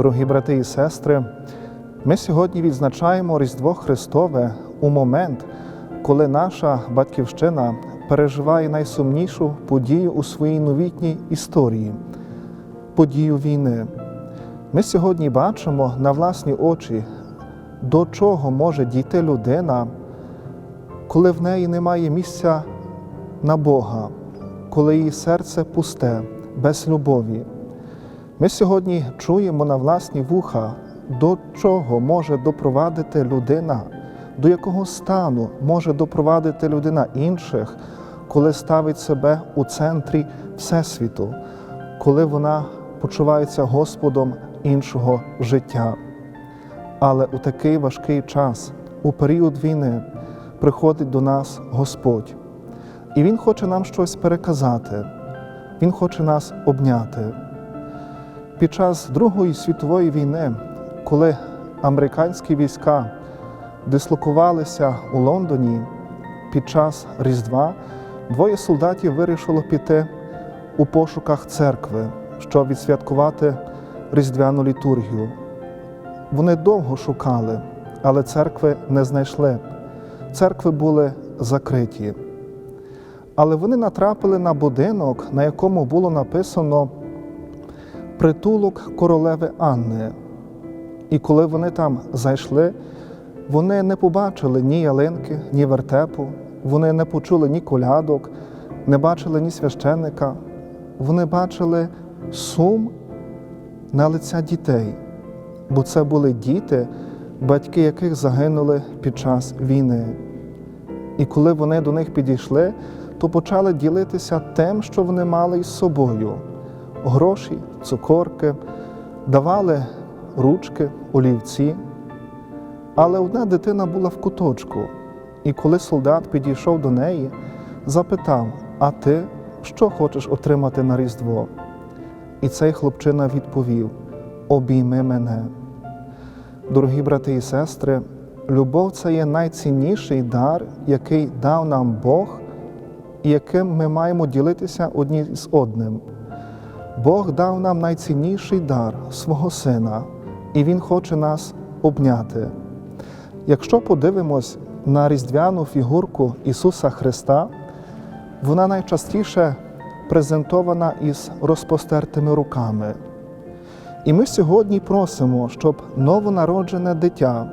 Дорогі брати і сестри, ми сьогодні відзначаємо Різдво Христове у момент, коли наша батьківщина переживає найсумнішу подію у своїй новітній історії подію війни. Ми сьогодні бачимо на власні очі, до чого може дійти людина, коли в неї немає місця на Бога, коли її серце пусте, без любові. Ми сьогодні чуємо на власні вуха, до чого може допровадити людина, до якого стану може допровадити людина інших, коли ставить себе у центрі Всесвіту, коли вона почувається Господом іншого життя. Але у такий важкий час, у період війни, приходить до нас Господь. І Він хоче нам щось переказати, Він хоче нас обняти. Під час Другої світової війни, коли американські війська дислокувалися у Лондоні під час Різдва, двоє солдатів вирішило піти у пошуках церкви, щоб відсвяткувати різдвяну літургію. Вони довго шукали, але церкви не знайшли. Церкви були закриті. Але вони натрапили на будинок, на якому було написано притулок королеви Анни. І коли вони там зайшли, вони не побачили ні ялинки, ні вертепу, вони не почули ні колядок, не бачили ні священника. Вони бачили сум на лиця дітей, бо це були діти, батьки яких загинули під час війни. І коли вони до них підійшли, то почали ділитися тим, що вони мали із собою: гроші, цукорки, давали ручки, олівці. Але одна дитина була в куточку, і коли солдат підійшов до неї, запитав: А ти що хочеш отримати на Різдво? І цей хлопчина відповів: Обійми мене. Дорогі брати і сестри, любов це є найцінніший дар, який дав нам Бог, і яким ми маємо ділитися одні з одним. Бог дав нам найцінніший дар свого Сина, і Він хоче нас обняти. Якщо подивимось на різдвяну фігурку Ісуса Христа, вона найчастіше презентована із розпостертими руками. І ми сьогодні просимо, щоб новонароджене дитя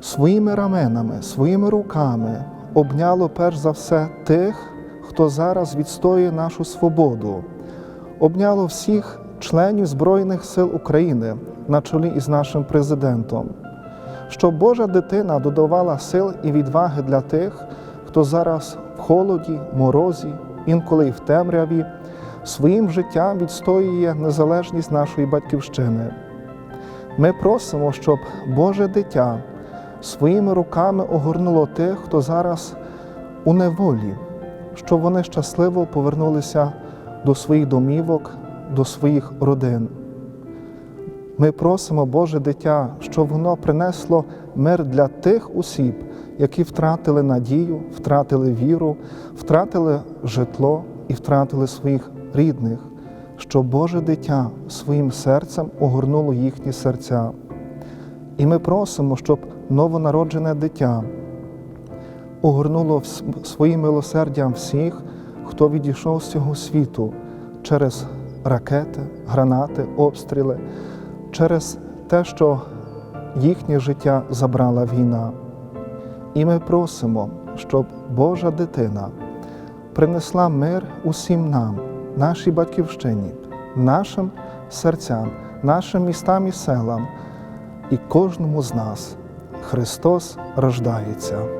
своїми раменами, своїми руками обняло перш за все тих, хто зараз відстоює нашу свободу, обняло всіх членів Збройних сил України на чолі із нашим президентом, щоб Божа дитина додавала сил і відваги для тих, хто зараз в холоді, морозі, інколи й в темряві, своїм життям відстоює незалежність нашої батьківщини. Ми просимо, щоб Боже дитя своїми руками огорнуло тих, хто зараз у неволі, щоб вони щасливо повернулися до своїх домівок, до своїх родин. Ми просимо, Боже дитя, щоб воно принесло мир для тих осіб, які втратили надію, втратили віру, втратили житло і втратили своїх рідних, щоб Боже дитя своїм серцем огорнуло їхні серця. І ми просимо, щоб новонароджене дитя огорнуло своїм милосердям всіх, хто відійшов з цього світу через ракети, гранати, обстріли, через те, що їхнє життя забрала війна. І ми просимо, щоб Божа дитина принесла мир усім нам, нашій батьківщині, нашим серцям, нашим містам і селам і кожному з нас. Христос рождається.